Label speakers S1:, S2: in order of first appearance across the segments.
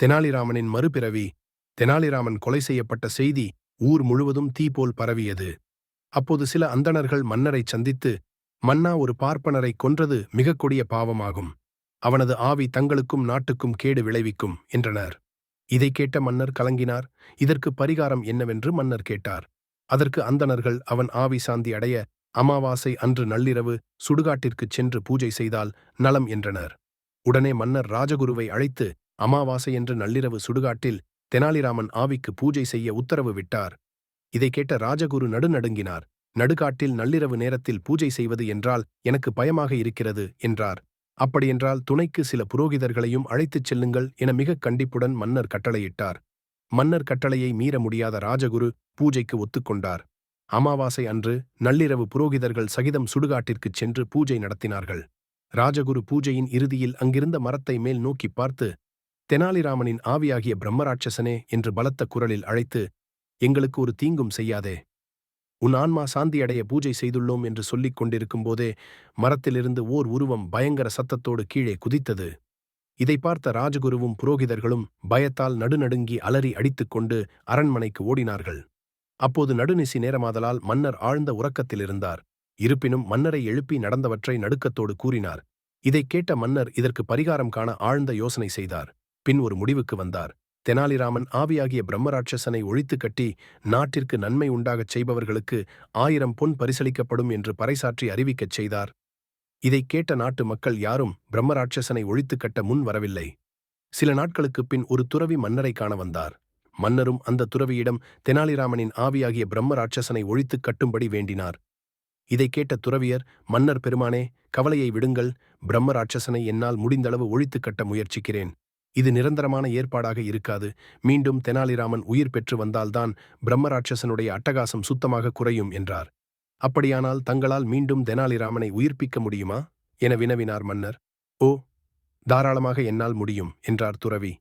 S1: தெனாலிராமனின் மறுபிறவி தெனாலிராமன் கொலை செய்யப்பட்ட செய்தி ஊர் முழுவதும் தீபோல் பரவியது. அப்போது சில அந்தணர்கள் மன்னரைச் சந்தித்து மன்னா ஒரு பார்ப்பனரை கொன்றது மிகக் கொடிய பாவமாகும். அவனது ஆவி தங்களுக்கும் நாட்டுக்கும் கேடு விளைவிக்கும் என்றனர். இதை கேட்ட மன்னர் கலங்கினார். இதற்கு பரிகாரம் என்னவென்று மன்னர் கேட்டார். அதற்கு அந்தணர்கள் அவன் ஆவி சாந்தி அடைய அமாவாசை அன்று நள்ளிரவு சுடுகாட்டிற்குச் சென்று பூஜை செய்தால் நலம் என்றனர். உடனே மன்னர் ராஜகுருவை அழைத்து அமாவாசை என்று நள்ளிரவு சுடுகாட்டில் தெனாலிராமன் ஆவிக்கு பூஜை செய்ய உத்தரவு விட்டார். இதை கேட்ட ராஜகுரு நடுநடுங்கினார். நடுகாட்டில் நள்ளிரவு நேரத்தில் பூஜை செய்வது என்றால் எனக்கு பயமாக இருக்கிறது என்றார். அப்படியென்றால் துணைக்கு சில புரோகிதர்களையும் அழைத்துச் செல்லுங்கள் என மிகக் கண்டிப்புடன் மன்னர் கட்டளையிட்டார். மன்னர் கட்டளையை மீற முடியாத ராஜகுரு பூஜைக்கு ஒத்துக்கொண்டார் அமாவாசை அன்று நள்ளிரவு புரோகிதர்கள் சகிதம் சுடுகாட்டிற்குச் சென்று பூஜை நடத்தினார்கள். ராஜகுரு பூஜையின் இறுதியில் அங்கிருந்த மரத்தை மேல் நோக்கிப் பார்த்து தெனாலிராமனின் ஆவியாகிய பிரம்மராட்சசனே என்று பலத்த குரலில் அழைத்து எங்களுக்கு ஒரு தீங்கும் செய்யாதே. உன் ஆன்மா சாந்தியடைய பூஜை செய்துள்ளோம் என்று சொல்லிக் கொண்டிருக்கும்போதே மரத்திலிருந்து ஓர் உருவம் பயங்கர சத்தத்தோடு கீழே குதித்தது. இதை பார்த்த ராஜகுருவும் புரோகிதர்களும் பயத்தால் நடுநடுங்கி அலறி அடித்துக்கொண்டு அரண்மனைக்கு ஓடினார்கள். அப்போது நடுநிசி நேரமாதலால் மன்னர் ஆழ்ந்த உறக்கத்தில் இருந்தார். இருப்பினும் மன்னரை எழுப்பி நடந்தவற்றை நடுக்கத்தோடு கூறினார். இதைக் கேட்ட மன்னர் இதற்கு பரிகாரம் காண ஆழ்ந்த யோசனை செய்தார். பின் ஒரு முடிவுக்கு வந்தார். தெனாலிராமன் ஆவியாகிய பிரம்மராட்சசனை ஒழித்து கட்டி நாட்டிற்கு நன்மை உண்டாகச் செய்பவர்களுக்கு ஆயிரம் பொன் பரிசளிக்கப்படும் என்று பறைசாற்றி அறிவிக்கச் செய்தார். இதைக் கேட்ட நாட்டு மக்கள் யாரும் பிரம்மராட்சசனை ஒழித்து கட்ட முன் வரவில்லை. சில நாட்களுக்குப் பின் ஒரு துறவி மன்னரை காண வந்தார். மன்னரும் அந்த துறவியிடம் தெனாலிராமனின் ஆவியாகிய பிரம்மராட்சசனை ஒழித்துக் கட்டும்படி வேண்டினார். இதைக் கேட்ட துறவியர் மன்னர் பெருமானே கவலையை விடுங்கள். பிரம்மராட்சசனை என்னால் முடிந்தளவு ஒழித்துக் கட்ட முயற்சிக்கிறேன். இது நிரந்தரமான ஏற்பாடாக இருக்காது. மீண்டும் தெனாலிராமன் உயிர் பெற்று வந்தால்தான் பிரம்மராட்சசனுடைய அட்டகாசம் சுத்தமாக குறையும் என்றார். அப்படியானால் தங்களால் மீண்டும் தெனாலிராமனை உயிர்ப்பிக்க முடியுமா? என வினவினார் மன்னர். ஓ தாராளமாக என்னால் முடியும் என்றார் துறவி.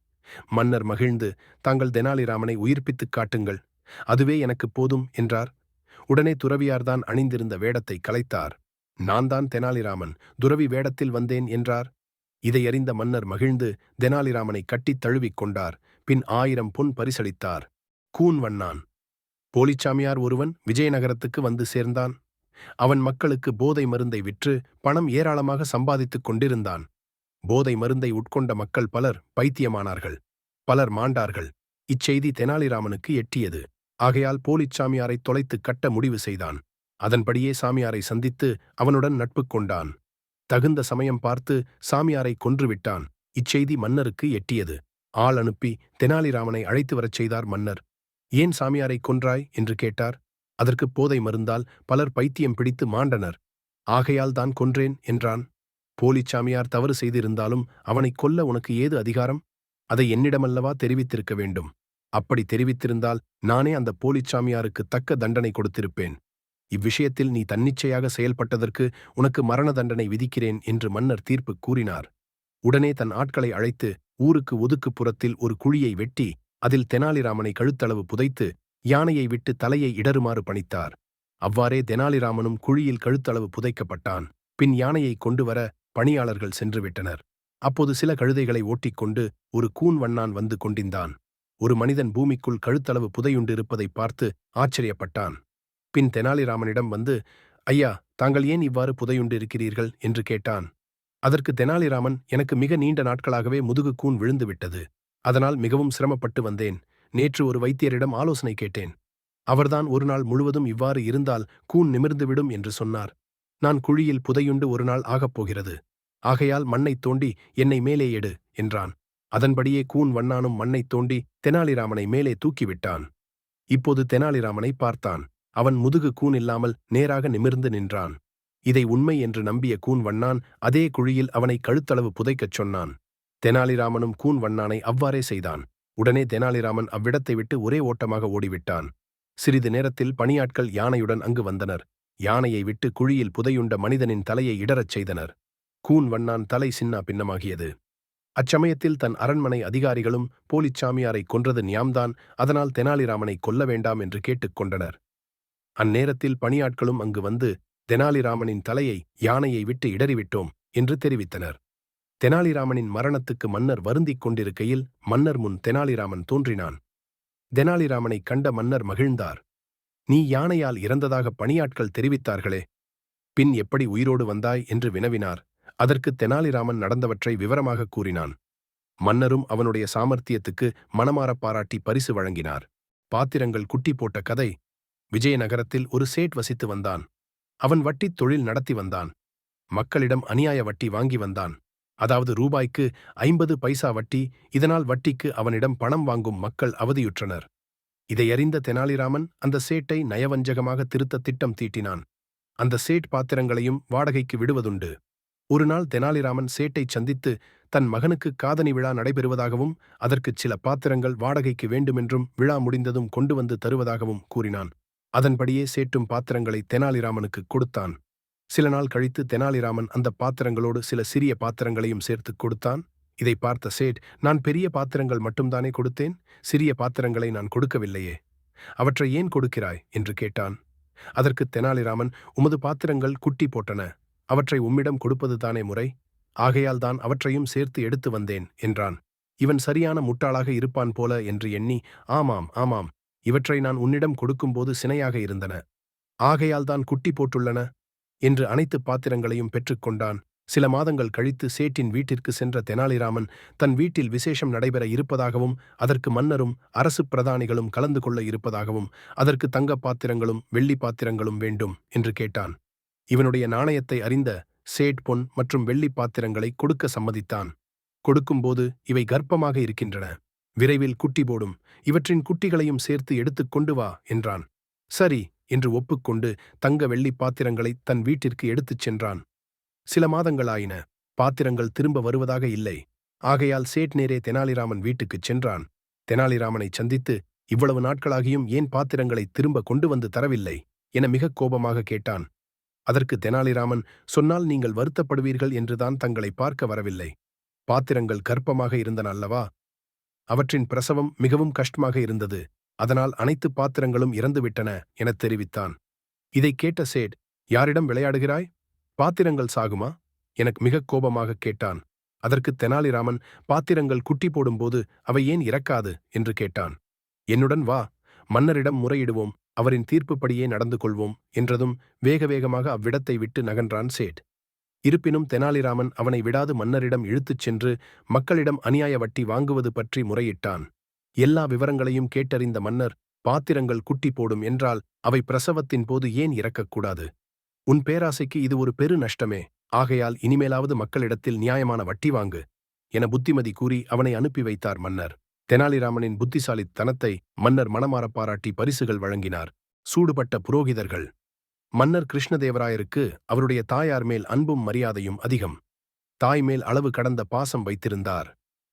S1: மன்னர் மகிழ்ந்து தாங்கள் தெனாலிராமனை உயிர்ப்பித்துக் காட்டுங்கள். அதுவே எனக்கு போதும் என்றார். உடனே துறவியார்தான் அணிந்திருந்த வேடத்தை கலைத்தார். நான் தான் தெனாலிராமன். துறவி வேடத்தில் வந்தேன் என்றார். இதையறிந்த மன்னர் மகிழ்ந்து தெனாலிராமனை கட்டித் தழுவிக் கொண்டார். பின் ஆயிரம் பொன் பரிசளித்தார். கூன் வண்ணான் போலிச்சாமியார் ஒருவன் விஜயநகரத்துக்கு வந்து சேர்ந்தான். அவன் மக்களுக்கு போதை மருந்தை விற்று பணம் ஏராளமாக சம்பாதித்துக் கொண்டிருந்தான். போதை மருந்தை உட்கொண்ட மக்கள் பலர் பைத்தியமானார்கள். பலர் மாண்டார்கள். இச்செய்தி தெனாலிராமனுக்கு எட்டியது. ஆகையால் போலிச்சாமியாரை தொலைத்து கட்ட முடிவு செய்தான். அதன்படியே சாமியாரை சந்தித்து அவனுடன் நட்பு கொண்டான். தகுந்த சமயம் பார்த்து சாமியாரை கொன்றுவிட்டான். இச்செய்தி மன்னருக்கு எட்டியது. ஆள் அனுப்பி தெனாலிராமனை அழைத்து வரச் செய்தார் மன்னர். ஏன் சாமியாரை கொன்றாய்? என்று கேட்டார். அதற்கு போதை மருந்தால் பலர் பைத்தியம் பிடித்து மாண்டனர். ஆகையால் தான் கொன்றேன் என்றான். போலிச் சாமியார் தவறு செய்திருந்தாலும் அவனை கொல்ல உனக்கு ஏது அதிகாரம்? அதை என்னிடமல்லவா தெரிவித்திருக்க வேண்டும். அப்படி தெரிவித்திருந்தால் நானே அந்த போலிச் சாமியாருக்கு தக்க தண்டனை கொடுத்திருப்பேன். இவ்விஷயத்தில் நீ தன்னிச்சையாக செயல்பட்டதற்கு உனக்கு மரண தண்டனை விதிக்கிறேன் என்று மன்னர் தீர்ப்பு கூறினார். உடனே தன் ஆட்களை அழைத்து ஊருக்கு ஒதுக்குப்புறத்தில் ஒரு குழியை வெட்டி அதில் தெனாலிராமனை கழுத்தளவு புதைத்து யானையை விட்டு தலையை இடருமாறு பணித்தார். அவ்வாறே தெனாலிராமனும் குழியில் கழுத்தளவு புதைக்கப்பட்டான். பின் யானையை கொண்டு வர பணியாளர்கள் சென்றுவிட்டனர். அப்போது சில கழுதைகளை ஓட்டிக்கொண்டு ஒரு கூன் வண்ணான் வந்து கொண்டிருந்தான் ஒரு மனிதன் பூமிக்குள் கழுத்தளவு புதையுண்டிருப்பதைப் பார்த்து ஆச்சரியப்பட்டான். பின் தெனாலிராமனிடம் வந்து ஐயா தாங்கள் ஏன் இவ்வாறு புதையுண்டு இருக்கிறீர்கள்? என்று கேட்டான். அதற்கு தெனாலிராமன் எனக்கு மிக நீண்ட நாட்களாகவே முதுகு கூன் விழுந்துவிட்டது அதனால் மிகவும் சிரமப்பட்டு வந்தேன். நேற்று ஒரு வைத்தியரிடம் ஆலோசனை கேட்டேன். அவர்தான் ஒரு நாள் முழுவதும் இவ்வாறு இருந்தால் கூன் நிமிர்ந்துவிடும் என்று சொன்னார். நான் குழியில் புதையுண்டு ஒரு நாள் ஆகப் போகிறது. ஆகையால் மண்ணைத் தோண்டி என்னை மேலே எடு என்றான். அதன்படியே கூன் வண்ணானும் மண்ணைத் தோண்டி தெனாலிராமனை மேலே தூக்கிவிட்டான் இப்போது தெனாலிராமனை பார்த்தான். அவன் முதுகு கூன் இல்லாமல் நேராக நிமிர்ந்து நின்றான். இதை உண்மை என்று நம்பிய கூன் வண்ணான் அதே குழியில் அவனை கழுத்தளவு புதைக்கச் சொன்னான். தெனாலிராமனும் கூன் வண்ணானை அவ்வாறே செய்தான். உடனே தெனாலிராமன் அவ்விடத்தை விட்டு ஒரே ஓட்டமாக ஓடிவிட்டான். சிறிது நேரத்தில் பணியாட்கள் யானையுடன் அங்கு வந்தனர். யானையை விட்டு குழியில் புதையுண்ட மனிதனின் தலையை இடறச் செய்தனர். கூன் வண்ணான் தலை சின்னா பின்னமாகியது. அச்சமயத்தில் தன் அரண்மனை அதிகாரிகளும் போலிச்சாமியாரை கொன்றது நியாம்தான் அதனால் தெனாலிராமனை கொல்ல வேண்டாம் என்று கேட்டுக்கொண்டனர் அந்நேரத்தில் பணியாட்களும் அங்கு வந்து தெனாலிராமனின் தலையை யானையை விட்டு இடறிவிட்டோம் என்று தெரிவித்தனர். தெனாலிராமனின் மரணத்துக்கு மன்னர் வருந்திக் கொண்டிருக்கையில் மன்னர் முன் தெனாலிராமன் தோன்றினான். தெனாலிராமனைக் கண்ட மன்னர் மகிழ்ந்தார். நீ யானையால் இறந்ததாக பணியாட்கள் தெரிவித்தார்களே பின் எப்படி உயிரோடு வந்தாய்? என்று வினவினார். அதற்கு தெனாலிராமன் நடந்தவற்றை விவரமாகக் கூறினான். மன்னரும் அவனுடைய சாமர்த்தியத்துக்கு மனமாறப் பாராட்டி பரிசு வழங்கினார். பாத்திரங்கள் குட்டி போட்ட கதை விஜயநகரத்தில் ஒரு சேட் வசித்து வந்தான். அவன் வட்டித் தொழில் நடத்தி வந்தான். மக்களிடம் அநியாய வட்டி வாங்கி வந்தான். அதாவது ரூபாய்க்கு ஐம்பது பைசா வட்டி இதனால் வட்டிக்கு அவனிடம் பணம் வாங்கும் மக்கள் அவதியுற்றனர். இதையறிந்த தெனாலிராமன் அந்த சேட்டை நயவஞ்சகமாக திருத்த திட்டம் தீட்டினான். அந்த சேட் பாத்திரங்களையும் வாடகைக்கு விடுவதுண்டு. ஒருநாள் தெனாலிராமன் சேட்டைச் சந்தித்து தன் மகனுக்கு காதணி விழா நடைபெறுவதாகவும் அதற்குச் சில பாத்திரங்கள் வாடகைக்கு வேண்டுமென்றும் விழா முடிந்ததும் கொண்டு வந்து தருவதாகவும் கூறினான். அதன்படியே சேட்டும் பாத்திரங்களை தெனாலிராமனுக்கு கொடுத்தான். சில நாள் கழித்து தெனாலிராமன் அந்த பாத்திரங்களோடு சில சிறிய பாத்திரங்களையும் சேர்த்துக் கொடுத்தான். இதை பார்த்த சேட் நான் பெரிய பாத்திரங்கள் மட்டும்தானே கொடுத்தேன்? சிறிய பாத்திரங்களை நான் கொடுக்கவில்லையே. அவற்றை ஏன் கொடுக்கிறாய்? என்று கேட்டான். அதற்கு தெனாலிராமன் உமது பாத்திரங்கள் குட்டி போட்டன. அவற்றை உம்மிடம் கொடுப்பதுதானே முறை? ஆகையால் தான் அவற்றையும் சேர்த்து எடுத்து வந்தேன் என்றான். இவன் சரியான முட்டாளாக இருப்பான் போல என்று எண்ணி ஆமாம் ஆமாம். இவற்றை நான் உன்னிடம் கொடுக்கும்போது சினையாக இருந்தன. ஆகையால் தான் குட்டி போட்டுள்ளன என்று அனைத்து பாத்திரங்களையும் பெற்றுக்கொண்டான் சில மாதங்கள் கழித்து சேட்டின் வீட்டிற்கு சென்ற தெனாலிராமன் தன் வீட்டில் விசேஷம் நடைபெற இருப்பதாகவும் அதற்கு மன்னரும் அரசு பிரதானிகளும் கலந்து கொள்ள இருப்பதாகவும் அதற்கு தங்க பாத்திரங்களும் வெள்ளி பாத்திரங்களும் வேண்டும் என்று கேட்டான். இவனுடைய நாணயத்தை அறிந்த சேட் பொன் மற்றும் வெள்ளி பாத்திரங்களை கொடுக்க சம்மதித்தான். கொடுக்கும்போது இவை கர்ப்பமாக இருக்கின்றன. விரைவில் குட்டி போடும். இவற்றின் குட்டிகளையும் சேர்த்து எடுத்துக் கொண்டு வா என்றான். சரி என்று ஒப்புக்கொண்டு தங்க வெள்ளி பாத்திரங்களை தன் வீட்டிற்கு எடுத்துச் சென்றான். சில மாதங்களாயின. பாத்திரங்கள் திரும்ப வருவதாக இல்லை. ஆகையால் சேட் நேரே தெனாலிராமன் வீட்டுக்குச் சென்றான். தெனாலிராமனைச் சந்தித்து இவ்வளவு நாட்களாகியும் ஏன் பாத்திரங்களை திரும்ப கொண்டு வந்து தரவில்லை? என மிகக் கோபமாக கேட்டான். அதற்கு தெனாலிராமன் சொன்னால் நீங்கள் வருத்தப்படுவீர்கள் என்றுதான் தங்களை பார்க்க வரவில்லை. பாத்திரங்கள் கர்ப்பமாக இருந்தன அல்லவா? அவற்றின் பிரசவம் மிகவும் கஷ்டமாக இருந்தது. அதனால் அனைத்து பாத்திரங்களும் இறந்துவிட்டன எனத் தெரிவித்தான். இதைக் கேட்ட சேட் யாரிடம் விளையாடுகிறாய்? பாத்திரங்கள் சாகுமா? எனக்கு மிகக் கோபமாகக் கேட்டான். அதற்கு தெனாலிராமன் பாத்திரங்கள் குட்டி போடும்போது அவை ஏன் இறக்காது? என்று கேட்டான். என்னுடன் வா மன்னரிடம் முறையிடுவோம் அவரின் தீர்ப்புப்படியே நடந்து கொள்வோம் என்றதும் வேக வேகமாக அவ்விடத்தை விட்டு நகன்றான் சேட். இருப்பினும் தெனாலிராமன் அவனை விடாது மன்னரிடம் இழுத்துச் சென்று மக்களிடம் அநியாய வட்டி வாங்குவது பற்றி முறையிட்டான். எல்லா விவரங்களையும் கேட்டறிந்த மன்னர் பாத்திரங்கள் குட்டி போடும் என்றால் அவை பிரசவத்தின் போது ஏன் இறக்கக்கூடாது? உன் பேராசைக்கு இது ஒரு பெரு நஷ்டமே. ஆகையால் இனிமேலாவது மக்களிடத்தில் நியாயமான வட்டி வாங்கு என புத்திமதி கூறி அவனை அனுப்பி வைத்தார் மன்னர். தெனாலிராமனின் புத்திசாலித்தனத்தை மன்னர் மனமாற பாராட்டி பரிசுகள் வழங்கினார். சூடுபட்ட புரோகிதர்கள். மன்னர் கிருஷ்ணதேவராயருக்கு அவருடைய தாயார் மேல் அன்பும் மரியாதையும் அதிகம். தாய் மேல் அளவு கடந்த பாசம் வைத்திருந்தார்.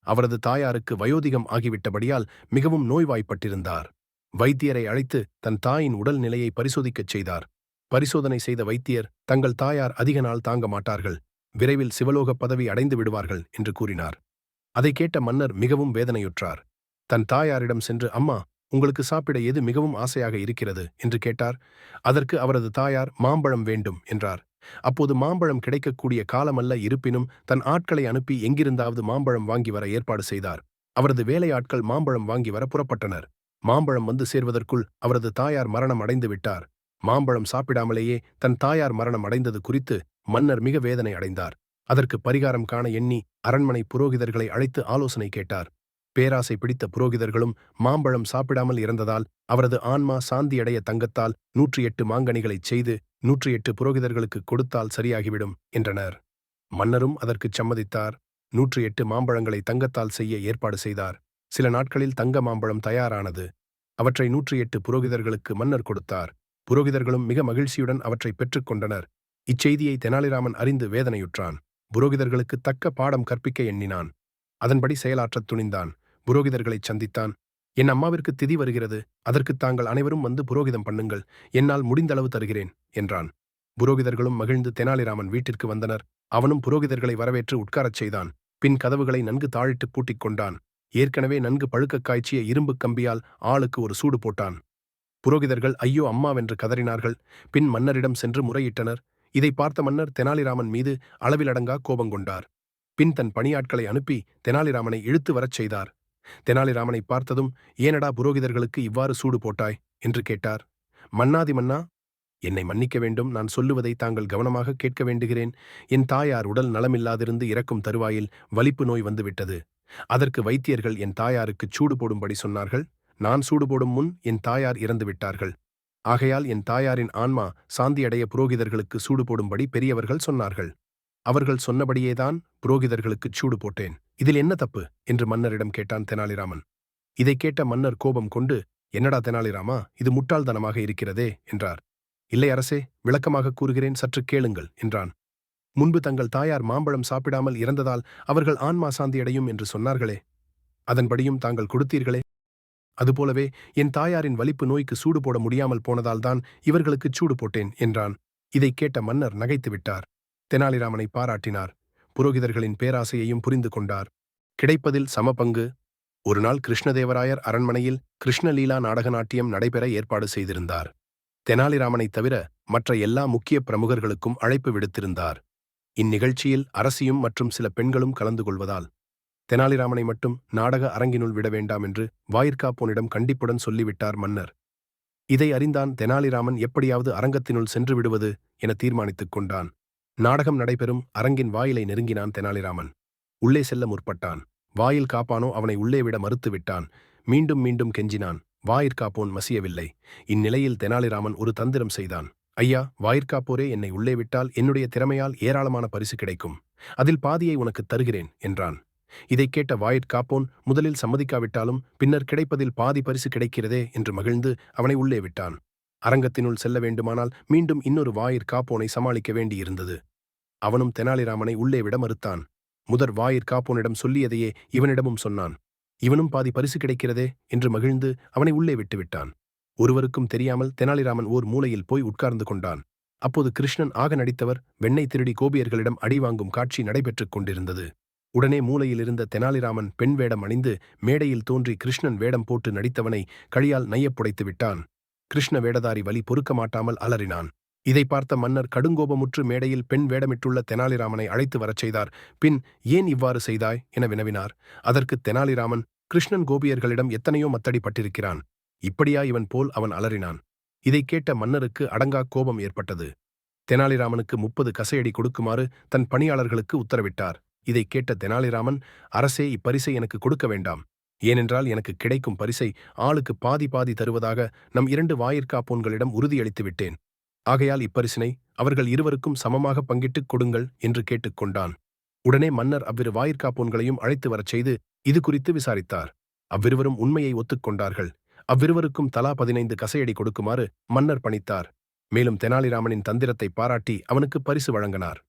S1: அவரது தாயாருக்கு வயோதிகம் ஆகிவிட்டபடியால் மிகவும் நோய்வாய்ப்பட்டிருந்தார். வைத்தியரை அழைத்து தன் தாயின் உடல் நிலையை பரிசோதிக்கச் செய்தார். பரிசோதனை செய்த வைத்தியர் தங்கள் தாயார் அதிக நாள் தாங்க மாட்டார்கள். விரைவில் சிவலோக பதவி அடைந்து விடுவார்கள் என்று கூறினார். அதை கேட்ட மன்னர் மிகவும் வேதனையுற்றார். தன் தாயாரிடம் சென்று அம்மா உங்களுக்கு சாப்பிட எது மிகவும் ஆசையாக இருக்கிறது? என்று கேட்டார். அதற்கு அவரது தாயார் மாம்பழம் வேண்டும் என்றார். அப்போது மாம்பழம் கிடைக்கக்கூடிய காலமல்ல இருப்பினும் தன் ஆட்களை அனுப்பி எங்கிருந்தாவது மாம்பழம் வாங்கி வர ஏற்பாடு செய்தார். அவரது வேலையாட்கள் மாம்பழம் வாங்கி வர புறப்பட்டனர். மாம்பழம் வந்து சேர்வதற்குள் அவரது தாயார் மரணம் அடைந்து விட்டார். மாம்பழம் சாப்பிடாமலேயே தன் தாயார் மரணம் அடைந்தது குறித்து மன்னர் மிக வேதனை அடைந்தார். அதற்கு பரிகாரம் காண எண்ணி அரண்மனை புரோகிதர்களை அழைத்து ஆலோசனை கேட்டார். பேராசை பிடித்த புரோகிதர்களும் மாம்பழம் சாப்பிடாமல் இறந்ததால் அவரது ஆன்மா சாந்தியடைய தங்கத்தால் நூற்றி எட்டு மாங்கனிகளைச் செய்து நூற்றி எட்டு புரோகிதர்களுக்கு கொடுத்தால் சரியாகிவிடும் என்றனர். மன்னரும் அதற்குச் சம்மதித்தார். நூற்றி எட்டு மாம்பழங்களை தங்கத்தால் செய்ய ஏற்பாடு செய்தார். சில நாட்களில் தங்க மாம்பழம் தயாரானது. அவற்றை நூற்றி எட்டு புரோகிதர்களுக்கு மன்னர் கொடுத்தார். புரோகிதர்களும் மிக மகிழ்ச்சியுடன் அவற்றை பெற்றுக்கொண்டனர் இச்செய்தியை தெனாலிராமன் அறிந்து வேதனையுற்றான். புரோகிதர்களுக்கு தக்க பாடம் கற்பிக்க எண்ணினான். அதன்படி செயலாற்றத் துணிந்தான். புரோகிதர்களைச் சந்தித்தான். என் அம்மாவிற்கு திதி வருகிறது. அதற்கு தாங்கள் அனைவரும் வந்து புரோகிதம் பண்ணுங்கள். என்னால் முடிந்தளவு தருகிறேன் என்றான். புரோகிதர்களும் மகிழ்ந்து தெனாலிராமன் வீட்டிற்கு வந்தனர். அவனும் புரோகிதர்களை வரவேற்று உட்காரச் செய்தான். பின் கதவுகளை நன்கு தாழிட்டு பூட்டிக் கொண்டான். ஏற்கனவே நன்கு பழுக்கக் காய்ச்சிய இரும்புக் கம்பியால் ஆளுக்கு ஒரு சூடு போட்டான். புரோகிதர்கள் ஐயோ அம்மாவென்று கதறினார்கள். பின் மன்னரிடம் சென்று முறையிட்டனர். இதை பார்த்த மன்னர் தெனாலிராமன் மீது அளவிலடங்கா கோபங்கொண்டார். பின் தன் பணியாட்களை அனுப்பி தெனாலிராமனை இழுத்து வரச் செய்தார். தெனாலிராமனை பார்த்ததும் ஏனடா புரோகிதர்களுக்கு இவ்வாறு சூடு போட்டாய்? என்று கேட்டார். மன்னாதி மன்னா என்னை மன்னிக்க வேண்டும். நான் சொல்லுவதை தாங்கள் கவனமாக கேட்க வேண்டுகிறேன். என் தாயார் உடல் நலமில்லாதிருந்து இறக்கும் தருவாயில் வலிப்பு நோய் வந்துவிட்டது. அதற்கு வைத்தியர்கள் என் தாயாருக்குச் சூடு போடும்படி சொன்னார்கள். நான் சூடு போடும் முன் என் தாயார் இறந்து விட்டார்கள். ஆகையால் என் தாயாரின் ஆன்மா சாந்தியடைய புரோகிதர்களுக்கு சூடு போடும்படி பெரியவர்கள் சொன்னார்கள். அவர்கள் சொன்னபடியேதான் புரோகிதர்களுக்குச் சூடு போட்டேன். இதில் என்ன தப்பு? என்று மன்னரிடம் கேட்டான் தெனாலிராமன். இதைக் கேட்ட மன்னர் கோபம் கொண்டு என்னடா தெனாலிராமா இது முட்டாள்தனமாக இருக்கிறதே என்றார். இல்லை அரசே விளக்கமாக கூறுகிறேன் சற்று கேளுங்கள் என்றான். முன்பு தங்கள் தாயார் மாம்பழம் சாப்பிடாமல் இறந்ததால் அவர்கள் ஆன்மா சாந்தியடையும் என்று சொன்னார்களே அதன்படியும் தாங்கள் கொடுத்தீர்களே. அதுபோலவே என் தாயாரின் வலிப்பு நோய்க்கு சூடு போட முடியாமல் போனதால்தான் இவர்களுக்குச் சூடு போட்டேன் என்றான். இதைக் கேட்ட மன்னர் நகைத்து விட்டார் தெனாலிராமனை பாராட்டினார். புரோகிதர்களின் பேராசையையும் புரிந்து கொண்டார். கிடைப்பதில் சமபங்கு ஒருநாள் கிருஷ்ணதேவராயர் அரண்மனையில் கிருஷ்ணலீலா நாடக நாட்டியம் நடைபெற ஏற்பாடு செய்திருந்தார். தெனாலிராமனைத் தவிர மற்ற எல்லா முக்கிய பிரமுகர்களுக்கும் அழைப்பு விடுத்திருந்தார். இந்நிகழ்ச்சியில் அரசியும் மற்றும் சில பெண்களும் கலந்து கொள்வதால் தெனாலிராமனை மட்டும் நாடக அரங்கினுள் விட வேண்டாம் என்று வாயிற்காப்போனிடம் கண்டிப்புடன் சொல்லிவிட்டார் மன்னர். இதை அறிந்தான் தெனாலிராமன் எப்படியாவது அரங்கத்தினுள் சென்று விடுவது என தீர்மானித்துக் கொண்டான். நாடகம் நடைபெறும் அரங்கின் வாயிலை நெருங்கினான் தெனாலிராமன். உள்ளே செல்ல முற்பட்டான். வாயில் காப்பானோ அவனை உள்ளே விட மறுத்துவிட்டான் மீண்டும் மீண்டும் கெஞ்சினான். வாயிற்காப்போன் மசியவில்லை. இந்நிலையில் தெனாலிராமன் ஒரு தந்திரம் செய்தான். ஐயா வாயிற்காப்போரே என்னை உள்ளே விட்டால் என்னுடைய திறமையால் ஏராளமான பரிசு கிடைக்கும். அதில் பாதியை உனக்கு தருகிறேன் என்றான். இதைக் கேட்ட வாயிற்காப்போன் முதலில் சம்மதிக்காவிட்டாலும் பின்னர் கிடைப்பதில் பாதி பரிசு கிடைக்கிறதே என்று மகிழ்ந்து அவனை உள்ளே விட்டான். அரங்கத்தினுள் செல்ல வேண்டுமானால் மீண்டும் இன்னொரு வாயிற் காப்போனை சமாளிக்க வேண்டியிருந்தது. அவனும் தெனாலிராமனை உள்ளே விட மறுத்தான். முதற் வாயிற்காப்போனிடம் சொல்லியதையே இவனிடமும் சொன்னான். இவனும் பாதி பரிசு கிடைக்கிறதே? என்று மகிழ்ந்து அவனை உள்ளே விட்டுவிட்டான் ஒருவருக்கும் தெரியாமல் தெனாலிராமன் ஓர் மூலையில் போய் உட்கார்ந்து கொண்டான். அப்போது கிருஷ்ணன் ஆக நடித்தவர் வெண்ணை திருடி கோபியர்களிடம் அடிவாங்கும் காட்சி நடைபெற்றுக் கொண்டிருந்தது. உடனே மூலையில் இருந்த தெனாலிராமன் பெண் வேடம் அணிந்து மேடையில் தோன்றி கிருஷ்ணன் வேடம் போட்டு நடித்தவனை கழியால் நையப்புடைத்து விட்டான். கிருஷ்ண வேடதாரி வலி பொறுக்க மாட்டாமல் அலறினான். இதை பார்த்த மன்னர் கடுங்கோபமுற்று மேடையில் பெண் வேடமிட்டுள்ள தெனாலிராமனை அழைத்து வரச் செய்தார். பின் ஏன் இவ்வாறு செய்தாய்? என வினவினார். அதற்கு தெனாலிராமன் கிருஷ்ணன் கோபியர்களிடம் எத்தனையோ மத்தடி பட்டிருக்கிறான் இப்படியா இவன் போல் அவன் அலறினான்? இதைக் கேட்ட மன்னருக்கு அடங்கா கோபம் ஏற்பட்டது. தெனாலிராமனுக்கு முப்பது கசையடி கொடுக்குமாறு தன் பணியாளர்களுக்கு உத்தரவிட்டார். இதைக் கேட்ட தெனாலிராமன் அரசே இப்பரிசை எனக்கு கொடுக்க வேண்டாம். ஏனென்றால் எனக்கு கிடைக்கும் பரிசை ஆளுக்கு பாதி பாதி தருவதாக நம் இரண்டு வாயிற்காப்போன்களிடம் உறுதியளித்து விட்டேன். ஆகையால் இப்பரிசினை அவர்கள் இருவருக்கும் சமமாக பங்கிட்டுக் கொடுங்கள் என்று கேட்டுக்கொண்டான் உடனே மன்னர் அவ்விரு வாயிற்காப்போன்களையும் அழைத்து வரச் செய்து இது குறித்து விசாரித்தார். அவ்விருவரும் உண்மையை ஒத்துக்கொண்டார்கள் அவ்விருவருக்கும் தலா பதினைந்து கசையடி கொடுக்குமாறு மன்னர் பணித்தார். மேலும் தெனாலிராமனின் தந்திரத்தை பாராட்டி அவனுக்கு பரிசு வழங்கினார்.